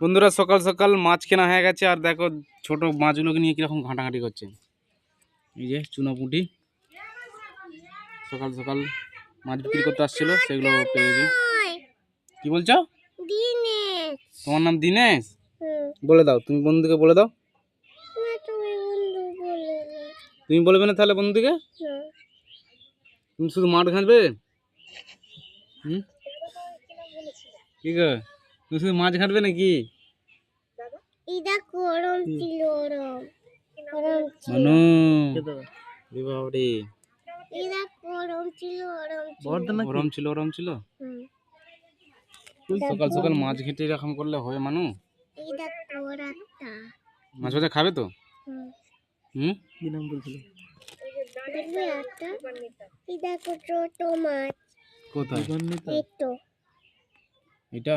বন্ধুরা সকাল সকাল মাছ কেনা হয়ে গেছে আর দেখো ছোট মাছগুলোকে নিয়ে কীরকম ঘাঁটাঘাঁটি করছে। এই যে চুনো পুঁটি সকাল সকাল মাছ বিক্রি করতে আসছিল সেগুলো পেয়েছি কি বলছো? তোমার নাম দিনেশ? বলে দাও তুমি বন্ধুকে বলে দাও। তুমি বলবে না তাহলে বন্ধুকে? তুমি শুধু মাঠ ঘাঁটবে? হুম? কি গো? তুমি শুধু মাছ ঘাটবে নাকি? গরম ছিল গরম। ছিল। মানু। এ বাবারে। এটা গরম ছিল ওরম ছিল। গরম ছিল ওরম ছিল? সকাল সকাল মাছ ঘেঁটে এরকম করলে হয় মানু? মাছ ভাজা খাবে তো? হুম। হুম? দেখবে একটা এটা ছোট মাছ। কোথায়? এটা?